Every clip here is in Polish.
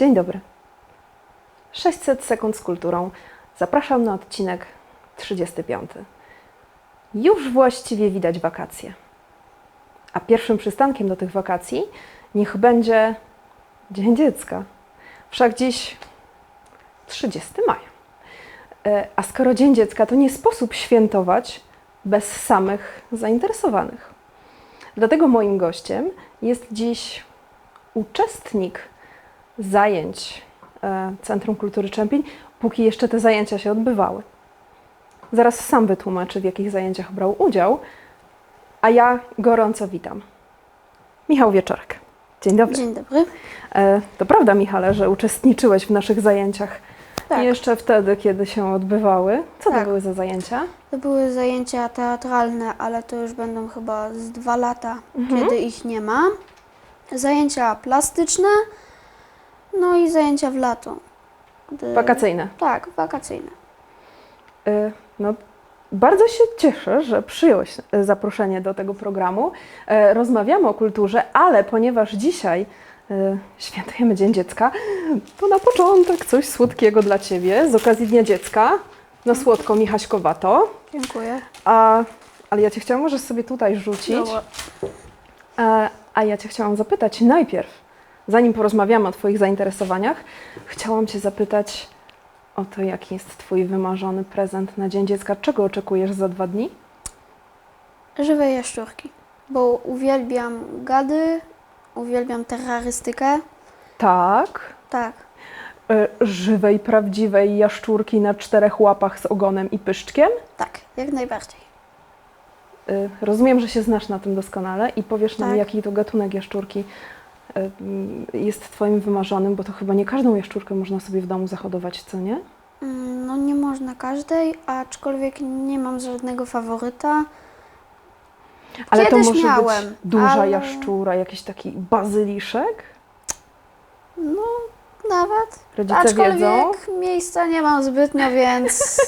Dzień dobry. 600 sekund z kulturą. Zapraszam na odcinek 35. Już właściwie widać wakacje. A pierwszym przystankiem do tych wakacji niech będzie Dzień Dziecka. Wszak dziś 30 maja. E, A skoro Dzień Dziecka, to nie sposób świętować bez samych zainteresowanych. Dlatego moim gościem jest dziś uczestnik zajęć e, Centrum Kultury Czempiń, póki jeszcze te zajęcia się odbywały. Zaraz sam wytłumaczy, w jakich zajęciach brał udział, a ja gorąco witam. Michał Wieczorek. Dzień dobry. Dzień dobry. E, to prawda, Michale, że uczestniczyłeś w naszych zajęciach Tak, jeszcze wtedy, kiedy się odbywały. Co to Tak. były za zajęcia? to były zajęcia teatralne, ale to już będą chyba z dwa lata, Mhm. kiedy ich nie ma. Zajęcia plastyczne, no i zajęcia w lato. Wakacyjne. Tak, wakacyjne. E, No, bardzo się cieszę, że przyjąłeś e, zaproszenie do tego programu. E, Rozmawiamy o kulturze, ale ponieważ dzisiaj e, świętujemy Dzień Dziecka, to na początek coś słodkiego dla Ciebie z okazji Dnia Dziecka. Na słodko Michaśkowato. Dziękuję. A, ale ja Cię chciałam może sobie tutaj rzucić. A, a ja Cię chciałam zapytać najpierw, zanim porozmawiamy o Twoich zainteresowaniach, chciałam Cię zapytać o to, jaki jest Twój wymarzony prezent na Dzień Dziecka. Czego oczekujesz za dwa dni? Żywe jaszczurki, bo uwielbiam gady, uwielbiam terrorystykę. Tak. Tak, y, Żywej, prawdziwej jaszczurki na czterech łapach z ogonem i pyszczkiem. tak, jak najbardziej. Y, Rozumiem, że się znasz na tym doskonale i powiesz nam, Tak. jaki to gatunek jaszczurki jest Twoim wymarzonym, bo to chyba nie każdą jaszczurkę można sobie w domu zahodować, co nie? Mm, No nie można każdej, aczkolwiek nie mam żadnego faworyta. Ale Kiedyś to może miałem, być duża ale- jaszczura, jakiś taki bazyliszek? No, nawet. Rodzice Aczkolwiek wiedzą? miejsca nie mam zbytnio, więc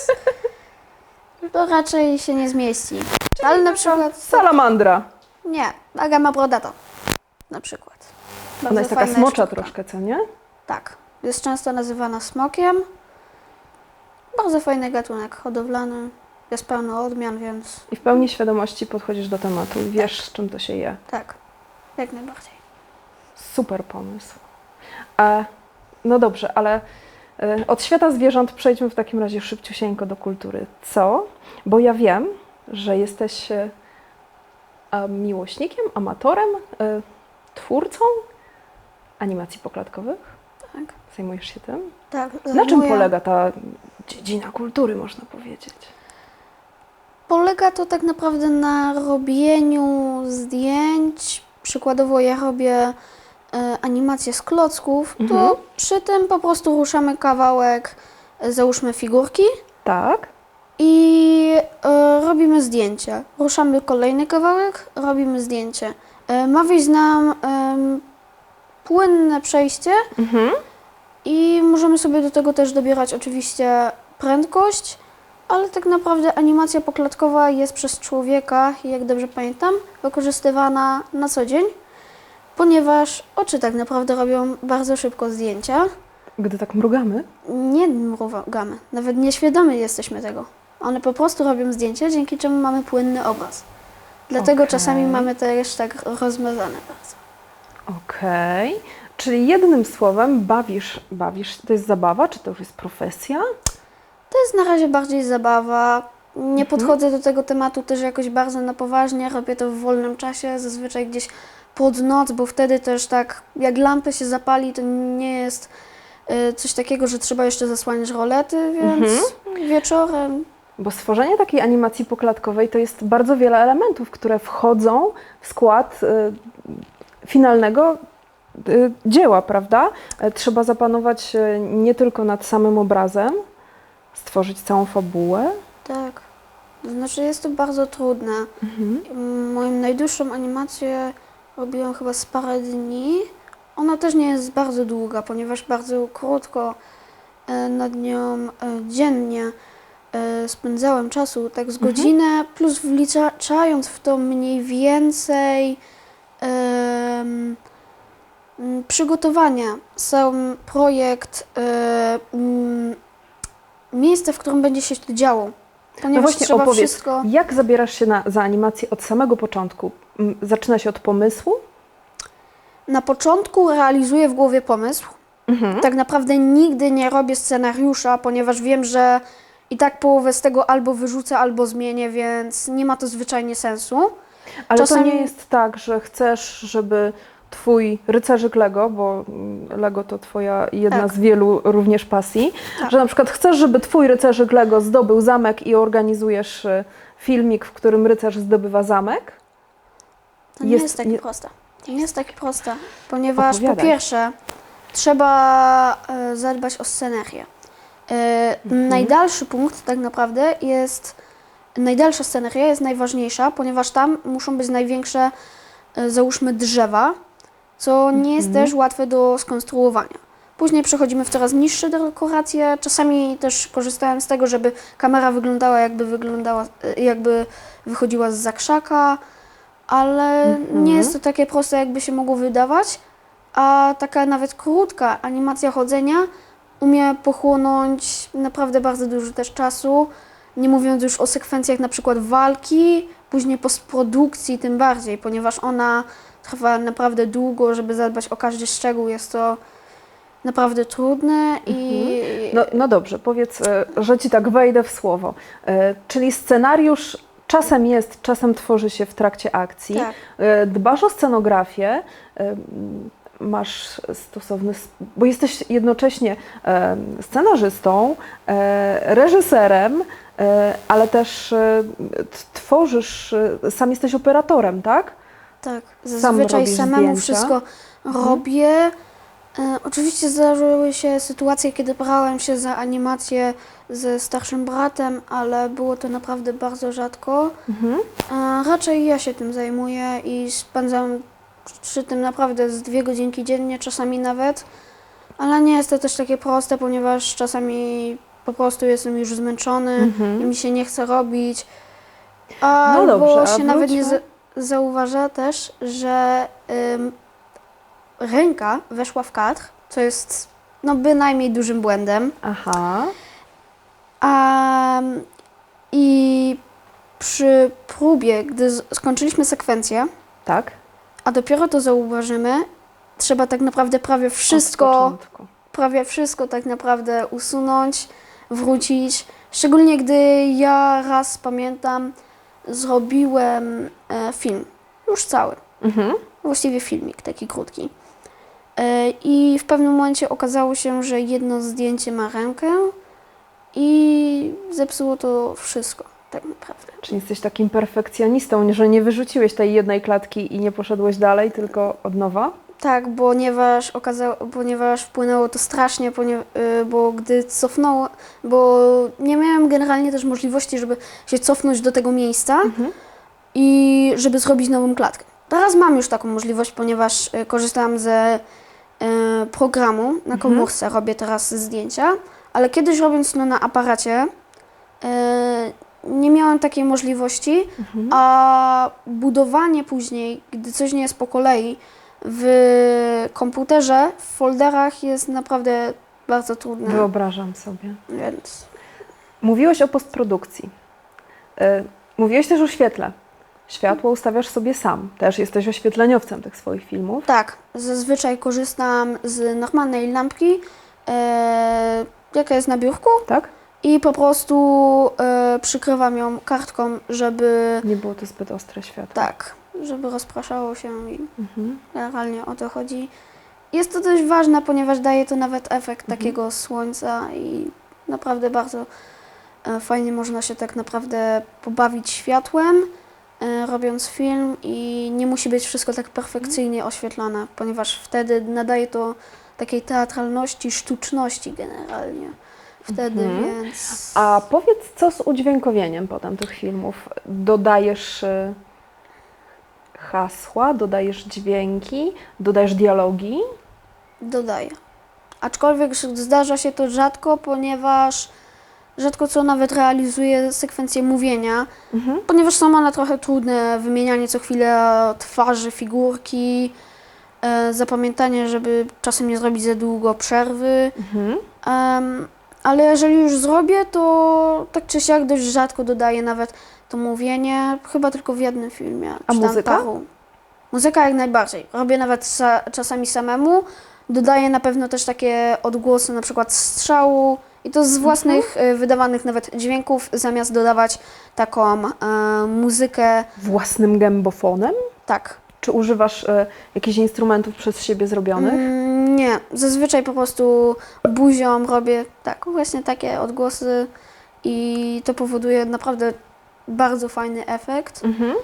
to raczej się nie zmieści. Ale na przykład. Salamandra. Nie, agama brodata. Na przykład. Ona jest taka smocza jaszczurka. troszkę, co nie? Tak. Jest często nazywana smokiem. Bardzo fajny gatunek hodowlany. Jest pełno odmian, więc I w pełni świadomości podchodzisz do tematu i wiesz, z czym to się je. tak, jak najbardziej. Super pomysł. E, no dobrze, ale e, od świata zwierząt przejdźmy w takim razie szybciusieńko do kultury. Co? Bo ja wiem, że jesteś e, a, miłośnikiem, amatorem, twórcą animacji poklatkowych. Tak. Zajmujesz się tym? tak Na czym polega ta dziedzina kultury, można powiedzieć? Polega to tak naprawdę na robieniu zdjęć. Przykładowo ja robię e, animację z klocków, Mhm. to przy tym po prostu ruszamy kawałek, e, załóżmy figurki Tak? i e, robimy zdjęcie. Ruszamy kolejny kawałek, robimy zdjęcie. E, ma wyjść nam płynne przejście Mhm. i możemy sobie do tego też dobierać oczywiście prędkość, ale tak naprawdę animacja poklatkowa jest przez człowieka, jak dobrze pamiętam, wykorzystywana na co dzień, ponieważ oczy tak naprawdę robią bardzo szybko zdjęcia. Gdy tak mrugamy, Nie mrugamy, nawet nieświadomi jesteśmy tego. One po prostu robią zdjęcia, dzięki czemu mamy płynny obraz. Dlatego Okej. czasami mamy też tak rozmazane bardzo. Okej. Czyli jednym słowem bawisz, bawisz, to jest zabawa, czy to już jest profesja? To jest na razie bardziej zabawa. Nie Mhm. podchodzę do tego tematu też jakoś bardzo na poważnie. Robię to w wolnym czasie, zazwyczaj gdzieś pod noc, bo wtedy też tak, jak lampy się zapali, to nie jest y, coś takiego, że trzeba jeszcze zasłaniać rolety, więc Mhm. wieczorem. Bo stworzenie takiej animacji poklatkowej to jest bardzo wiele elementów, które wchodzą w skład y, finalnego y, dzieła, prawda? E, Trzeba zapanować y, nie tylko nad samym obrazem, stworzyć całą fabułę. Tak. Znaczy jest to bardzo trudne. Mhm. Mm, Moją najdłuższą animację robiłam chyba z parę dni. Ona też nie jest bardzo długa, ponieważ bardzo krótko e, nad nią e, dziennie e, spędzałem czasu, tak z godzinę, plus wliczając w to mniej więcej przygotowania, sam projekt, e, m, miejsce, w którym będzie się to działo. Ponieważ No właśnie trzeba opowiedz, wszystko... jak zabierasz się na, za animację od samego początku? Zaczyna się od pomysłu? Na początku realizuję w głowie pomysł. Mhm. Tak naprawdę nigdy nie robię scenariusza, ponieważ wiem, że i tak połowę z tego albo wyrzucę, albo zmienię, więc nie ma to zwyczajnie sensu. Ale Czasami- to nie jest tak, że chcesz, żeby twój rycerzyk Lego, bo Lego to twoja jedna Tak. z wielu również pasji, Tak. że na przykład chcesz, żeby twój rycerzyk Lego zdobył zamek i organizujesz y, filmik, w którym rycerz zdobywa zamek? To nie Jest- jest takie proste. To nie jest takie proste, ponieważ po Opowiadaj. pierwsze trzeba e, zadbać o scenerię. E, Mhm. Najdalszy punkt tak naprawdę jest, najdalsza sceneria jest najważniejsza, ponieważ tam muszą być największe, e, załóżmy drzewa, co nie jest Mhm. też łatwe do skonstruowania. Później przechodzimy w coraz niższe dekoracje. Czasami też korzystałem z tego, żeby kamera wyglądała jakby wyglądała, e, jakby wychodziła z zakrzaka, ale Mhm. nie jest to takie proste, jakby się mogło wydawać. A taka nawet krótka animacja chodzenia umie pochłonąć naprawdę bardzo dużo też czasu. Nie mówiąc już o sekwencjach na przykład walki, później postprodukcji tym bardziej, ponieważ ona trwa naprawdę długo, żeby zadbać o każdy szczegół. Jest to naprawdę trudne i No, no dobrze, powiedz, e, że ci tak wejdę w słowo. E, Czyli scenariusz czasem jest, czasem tworzy się w trakcie akcji. tak, E, Dbasz o scenografię, masz stosowny, bo jesteś jednocześnie e, scenarzystą, e, reżyserem, e, ale też tworzysz, sam jesteś operatorem, tak? tak. Sam Zazwyczaj robisz samemu zdjęcia? wszystko robię. E, oczywiście zdarzyły się sytuacje, kiedy brałem się za animację ze starszym bratem, ale było to naprawdę bardzo rzadko. Mhm. Raczej ja się tym zajmuję i spędzam przy tym naprawdę z dwie godzinki dziennie, czasami nawet. Ale nie jest to też takie proste, ponieważ czasami po prostu jestem już zmęczony Mhm. i mi się nie chce robić. Albo dobrze, a się nawet nie za zauważa też, że ym, ręka weszła w kadr, co jest no bynajmniej dużym błędem. Aha. A, I przy próbie, gdy z- skończyliśmy sekwencję, Tak. A dopiero to zauważymy, trzeba tak naprawdę prawie wszystko, prawie wszystko tak naprawdę usunąć, wrócić. Szczególnie gdy ja raz pamiętam, zrobiłem e, film, już cały, Mhm. właściwie filmik taki krótki. E, I w pewnym momencie okazało się, że jedno zdjęcie ma rękę i zepsuło to wszystko, tak naprawdę. Czyli jesteś takim perfekcjonistą, że nie wyrzuciłeś tej jednej klatki i nie poszedłeś dalej, tylko od nowa? Tak, ponieważ, okazało, ponieważ wpłynęło to strasznie, y, bo gdy cofnęło, bo nie miałem generalnie też możliwości, żeby się cofnąć do tego miejsca Mhm. i żeby zrobić nową klatkę. Teraz mam już taką możliwość, ponieważ y, korzystam ze y, programu na Mhm. komórce, robię teraz zdjęcia, ale kiedyś robiąc to na aparacie, nie miałem takiej możliwości, Mhm. a budowanie później, gdy coś nie jest po kolei, w komputerze, w folderach jest naprawdę bardzo trudne. Wyobrażam sobie. Więc Mówiłeś o postprodukcji. E, Mówiłeś też o świetle. Światło ustawiasz sobie sam. Też jesteś oświetleniowcem tych swoich filmów. tak, zazwyczaj korzystam z normalnej lampki, e, jaka jest na biurku, Tak? I po prostu e, przykrywam ją kartką, żeby Nie było to zbyt ostre światło. tak, żeby rozpraszało się i Mhm. Generalnie o to chodzi. Jest to dość ważne, ponieważ daje to nawet efekt Mhm. takiego słońca i naprawdę bardzo e, fajnie można się tak naprawdę pobawić światłem, e, robiąc film i nie musi być wszystko tak perfekcyjnie oświetlone, ponieważ wtedy nadaje to takiej teatralności, sztuczności generalnie. Wtedy, Mhm. więc... A powiedz, co z udźwiękowieniem potem tych filmów? Dodajesz y, hasła, dodajesz dźwięki, dodajesz dialogi? dodaję. Aczkolwiek zdarza się to rzadko, ponieważ rzadko co nawet realizuje sekwencję mówienia, Mhm. ponieważ są one trochę trudne, wymienianie co chwilę twarzy, figurki, e, zapamiętanie, żeby czasem nie zrobić za długo przerwy. Mhm. Ale jeżeli już zrobię, to tak czy siak dość rzadko dodaję nawet to mówienie, chyba tylko w jednym filmie. A czy tam muzyka? paru. Muzyka jak najbardziej. Robię nawet sa- czasami samemu. Dodaję na pewno też takie odgłosy, na przykład strzału i to z własnych Mhm. e, wydawanych nawet dźwięków, zamiast dodawać taką e, muzykę. Własnym gębofonem? Tak. Czy używasz e, jakichś instrumentów przez siebie zrobionych? Mm, nie, zazwyczaj po prostu buzią robię tak, właśnie takie odgłosy i to powoduje naprawdę bardzo fajny efekt Mhm.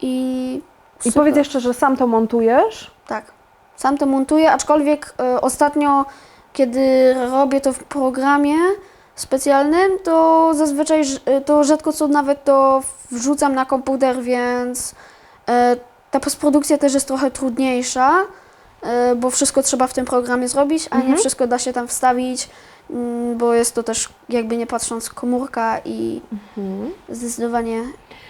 i I super. powiedz jeszcze, że sam to montujesz? Tak, sam to montuję, aczkolwiek e, ostatnio, kiedy robię to w programie specjalnym, to zazwyczaj e, to rzadko co nawet to wrzucam na komputer, więc ta postprodukcja też jest trochę trudniejsza, e, bo wszystko trzeba w tym programie zrobić, a nie Mhm. wszystko da się tam wstawić, mm, bo jest to też jakby nie patrząc komórka i Mhm. zdecydowanie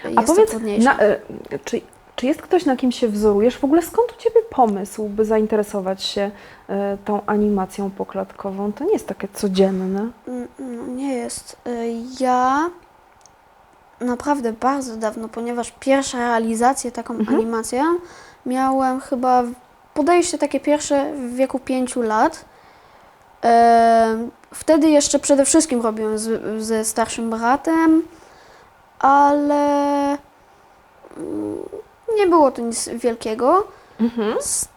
jest A to powiedz, trudniejsze. na, e, czy, czy jest ktoś, na kim się wzorujesz? W ogóle skąd u Ciebie pomysł, by zainteresować się e, tą animacją poklatkową? To nie jest takie codzienne. Mm, No, nie jest. Y, Ja naprawdę bardzo dawno, ponieważ pierwsza realizację taką Mhm. animację miałem chyba podejście takie pierwsze w wieku pięciu lat. Em, Wtedy jeszcze przede wszystkim robiłem z, ze starszym bratem, ale mm, nie było to nic wielkiego. Mhm. S-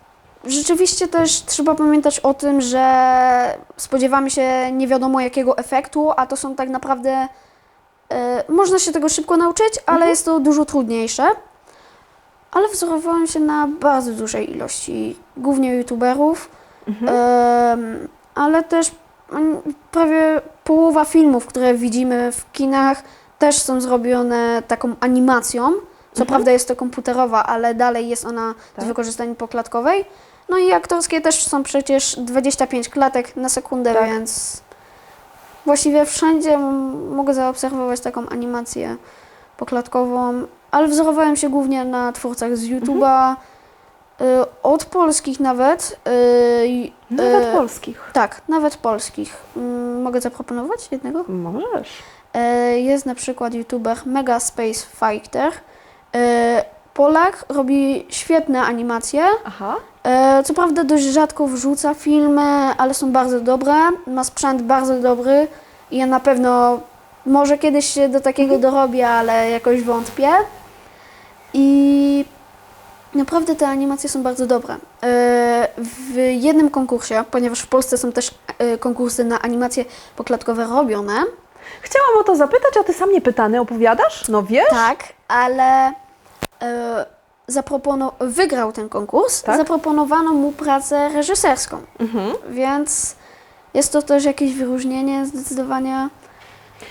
Rzeczywiście też trzeba pamiętać o tym, że spodziewamy się nie wiadomo jakiego efektu, a to są tak naprawdę. E, można się tego szybko nauczyć, ale Mhm. jest to dużo trudniejsze. Ale wzorowałem się na bardzo dużej ilości, głównie youtuberów, Mhm. ale też prawie połowa filmów, które widzimy w kinach, też są zrobione taką animacją. Co Mhm. prawda jest to komputerowa, ale dalej jest ona Tak. z wykorzystaniem poklatkowej. No i aktorskie też są przecież 25 klatek na sekundę, Tak. więc właściwie wszędzie mogę zaobserwować taką animację poklatkową, ale wzorowałem się głównie na twórcach z YouTube'a, y, od polskich nawet. y, i- Nawet y, polskich. Tak, nawet polskich. Mm, Mogę zaproponować jednego? Możesz. E, Jest na przykład youtuber Mega Space Fighter. E, Polak robi świetne animacje. Aha. E, Co prawda dość rzadko wrzuca filmy, ale są bardzo dobre. Ma sprzęt bardzo dobry i ja na pewno może kiedyś się do takiego dorobię, ale jakoś wątpię. I naprawdę te animacje są bardzo dobre. E, W jednym konkursie, ponieważ w Polsce są też e, konkursy na animacje poklatkowe robione, Chciałam o to zapytać, a Ty sam nie pytany opowiadasz? No wiesz? Tak, ale zapropono- wygrał ten konkurs, Tak? zaproponowano mu pracę reżyserską, Mhm. więc jest to też jakieś wyróżnienie zdecydowanie.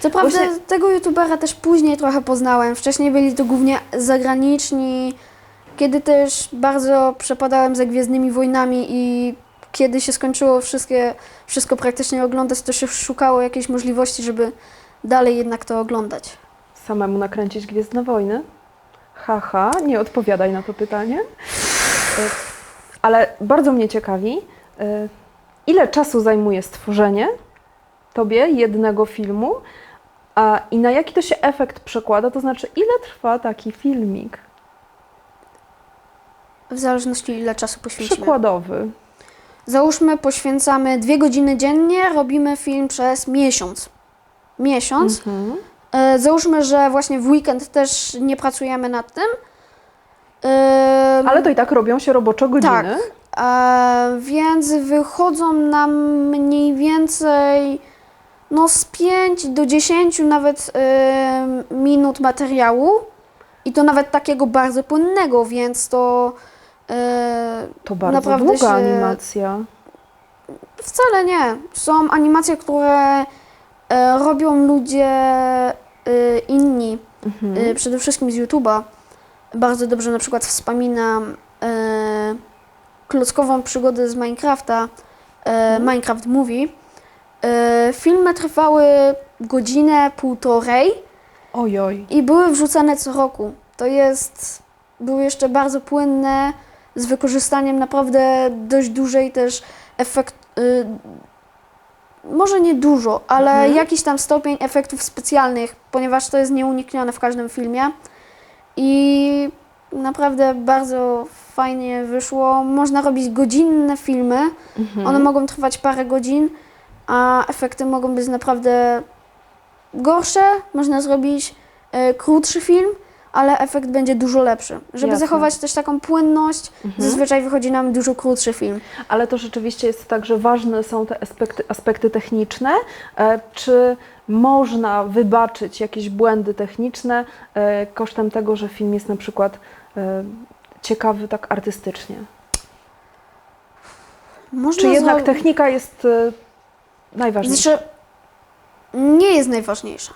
Co prawda Właśnie- tego youtubera też później trochę poznałem. Wcześniej byli to głównie zagraniczni, kiedy też bardzo przepadałem za Gwiezdnymi Wojnami i kiedy się skończyło wszystkie, wszystko praktycznie oglądać, to się szukało jakiejś możliwości, żeby dalej jednak to oglądać. Samemu nakręcić Gwiezdne Wojny? Haha, nie odpowiadaj na to pytanie. E, Ale bardzo mnie ciekawi, e, ile czasu zajmuje stworzenie Tobie jednego filmu a, i na jaki to się efekt przekłada, to znaczy ile trwa taki filmik W zależności ile czasu poświęcimy. przykładowy? Załóżmy, poświęcamy dwie godziny dziennie, robimy film przez miesiąc. Miesiąc. Mhm. E, załóżmy, że właśnie w weekend też nie pracujemy nad tym. E, Ale to i tak robią się roboczo godziny. e, więc wychodzą nam mniej więcej no z 5 do 10 nawet minut materiału. I to nawet takiego bardzo płynnego, więc to To bardzo długa się- animacja. Wcale nie. Są animacje, które e, robią ludzie e, inni, Mhm. e, przede wszystkim z YouTube'a. Bardzo dobrze na przykład wspominam e, klockową przygodę z Minecrafta, e, Minecraft Movie. E, filmy trwały godzinę, półtorej Ojoj. i były wrzucane co roku. To jest, były jeszcze bardzo płynne, z wykorzystaniem naprawdę dość dużej też efekt, y, może nie dużo, ale Mhm. jakiś tam stopień efektów specjalnych, ponieważ to jest nieuniknione w każdym filmie. I naprawdę bardzo fajnie wyszło. Można robić godzinne filmy, Mhm. one mogą trwać parę godzin, a efekty mogą być naprawdę gorsze. Można zrobić e, krótszy film, ale efekt będzie dużo lepszy. Żeby Jasne. zachować też taką płynność, Mhm. zazwyczaj wychodzi nam dużo krótszy film. Ale to rzeczywiście jest tak, że ważne są te aspekty, aspekty techniczne. E, Czy można wybaczyć jakieś błędy techniczne e, kosztem tego, że film jest na przykład e, ciekawy tak artystycznie? Można Czy jednak technika jest e, najważniejsza? Znaczy, nie jest najważniejsza,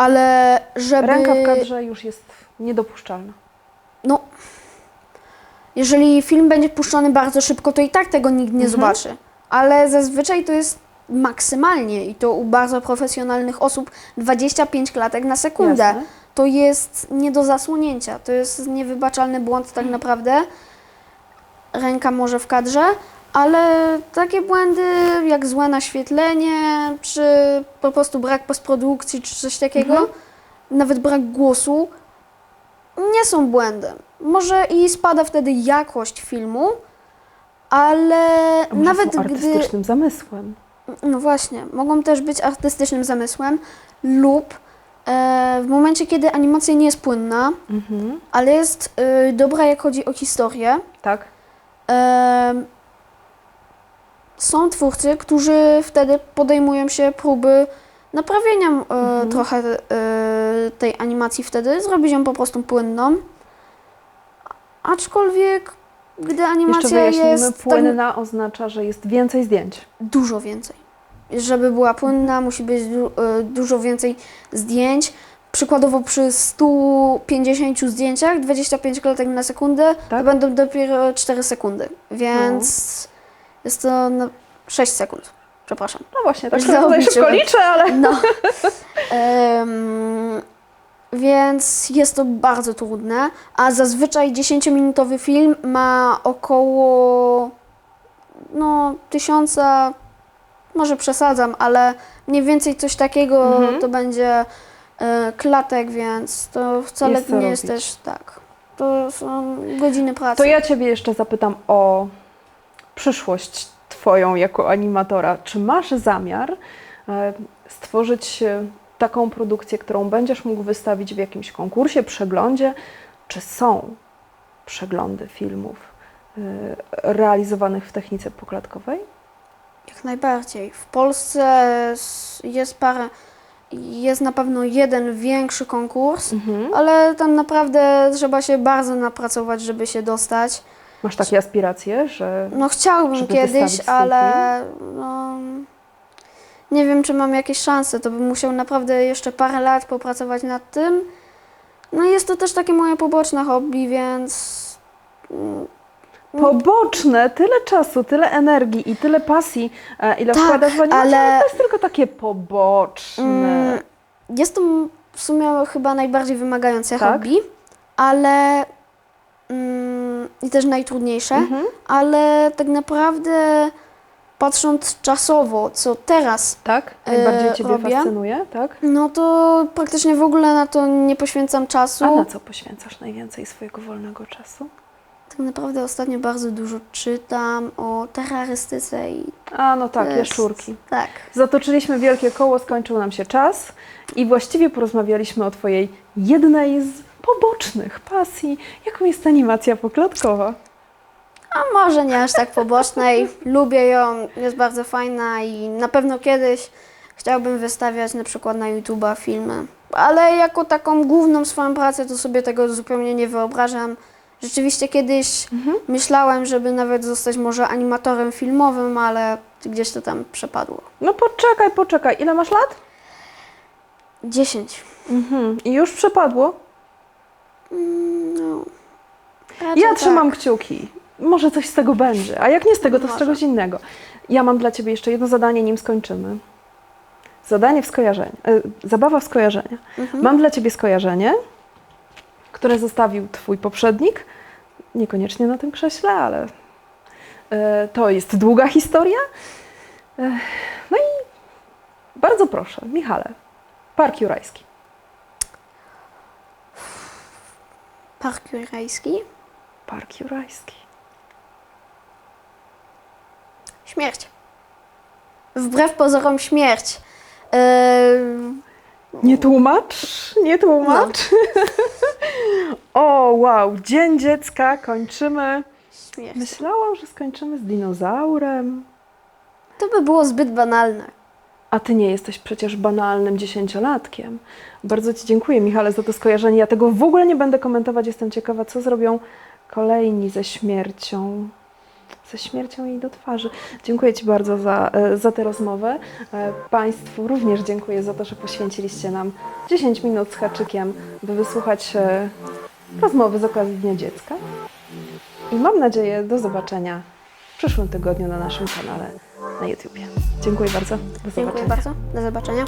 ale żeby... Ręka w kadrze już jest niedopuszczalna. No, jeżeli film będzie puszczony bardzo szybko, to i tak tego nikt nie Mhm. zobaczy. Ale zazwyczaj to jest maksymalnie i to u bardzo profesjonalnych osób 25 klatek na sekundę. Jasne. To jest nie do zasłonięcia. To jest niewybaczalny błąd tak naprawdę. Ręka może w kadrze, ale takie błędy jak złe naświetlenie, czy po prostu brak postprodukcji, czy coś takiego, Mhm. nawet brak głosu, nie są błędem. Może i spada wtedy jakość filmu, ale A może nawet są gdy. artystycznym zamysłem. No właśnie, mogą też być artystycznym zamysłem lub e, w momencie, kiedy animacja nie jest płynna, Mhm. ale jest e, dobra, jak chodzi o historię. Tak. E, są twórcy, którzy wtedy podejmują się próby naprawienia e, Mhm. trochę e, tej animacji wtedy, zrobić ją po prostu płynną. Aczkolwiek, gdy animacja jest tak płynna oznacza, że jest więcej zdjęć. dużo więcej. Żeby była płynna, musi być du- e, dużo więcej zdjęć. Przykładowo przy 150 zdjęciach, 25 klatek na sekundę, to Tak? będą dopiero 4 sekundy. Więc jest to no, 6 sekund. Przepraszam. No właśnie, tak sobie tutaj szybko liczę, ale... No. Więc jest to bardzo trudne, a zazwyczaj 10-minutowy film ma około no, tysiąca, może przesadzam, ale mniej więcej coś takiego Mhm. to będzie e, klatek, więc to wcale Jest nie jest robić. też tak. To są godziny pracy. To ja Ciebie jeszcze zapytam o przyszłość Twoją jako animatora. Czy masz zamiar e, stworzyć e, taką produkcję, którą będziesz mógł wystawić w jakimś konkursie, przeglądzie? Czy są przeglądy filmów e, realizowanych w technice poklatkowej? Jak najbardziej. W Polsce jest parę, jest na pewno jeden większy konkurs, Mhm. ale tam naprawdę trzeba się bardzo napracować, żeby się dostać. Masz takie aspiracje, że No chciałbym Żeby kiedyś, ale no, nie wiem, czy mam jakieś szanse. To bym musiał naprawdę jeszcze parę lat popracować nad tym. No jest to też takie moje poboczne hobby, więc mm, poboczne, tyle czasu, tyle energii i tyle pasji, e, ile Tak, wkładasz w animację, ale- ale to jest tylko takie poboczne. Mm, Jest to w sumie chyba najbardziej wymagające Tak? hobby, ale mm, i też najtrudniejsze, Mhm. ale tak naprawdę patrząc czasowo, co teraz, Tak? E, Najbardziej Ciebie robię. fascynuje, tak? no to praktycznie w ogóle na to nie poświęcam czasu. A na co poświęcasz najwięcej swojego wolnego czasu? Tak naprawdę ostatnio bardzo dużo czytam o terrorystyce i A, no tak, jest- jaszczurki. Tak. Zatoczyliśmy wielkie koło, skończył nam się czas i właściwie porozmawialiśmy o Twojej jednej z pobocznych pasji, jaką jest animacja poklatkowa. A może nie aż tak pobocznej. Lubię ją, jest bardzo fajna i na pewno kiedyś chciałbym wystawiać na przykład na YouTube'a filmy. Ale jako taką główną swoją pracę to sobie tego zupełnie nie wyobrażam. Rzeczywiście kiedyś myślałem, żeby nawet zostać może animatorem filmowym, ale gdzieś to tam przepadło. No poczekaj, poczekaj, ile masz lat? 10. Mhm. I już przepadło? Mm, No. Raczej Ja tak. trzymam kciuki, może coś z tego będzie, a jak nie z tego, to z Może. czegoś innego. Ja mam dla Ciebie jeszcze jedno zadanie, nim skończymy. Zadanie w skojarzeniu, e, zabawa w skojarzenia. Mhm. Mam dla Ciebie skojarzenie, które zostawił Twój poprzednik, niekoniecznie na tym krześle, ale e, to jest długa historia. E, no i bardzo proszę, Michale, Park Jurajski. Park Jurajski. Park Jurajski. Śmierć. Wbrew pozorom śmierć. Yy, Nie tłumacz, nie tłumacz. o, wow, Dzień Dziecka, kończymy. śmierć. Myślałam, że skończymy z dinozaurem. To by było zbyt banalne. A ty nie jesteś przecież banalnym dziesięciolatkiem. Bardzo Ci dziękuję, Michale, za to skojarzenie. Ja tego w ogóle nie będę komentować. Jestem ciekawa, co zrobią kolejni ze śmiercią. Ze śmiercią jej do twarzy. Dziękuję Ci bardzo za, e, za tę rozmowę. E, Państwu również dziękuję za to, że poświęciliście nam 10 minut z haczykiem, by wysłuchać e, rozmowy z okazji Dnia Dziecka. I mam nadzieję do zobaczenia w przyszłym tygodniu na naszym kanale na YouTubie. Dziękuję bardzo. Do Dziękuję bardzo. Do zobaczenia.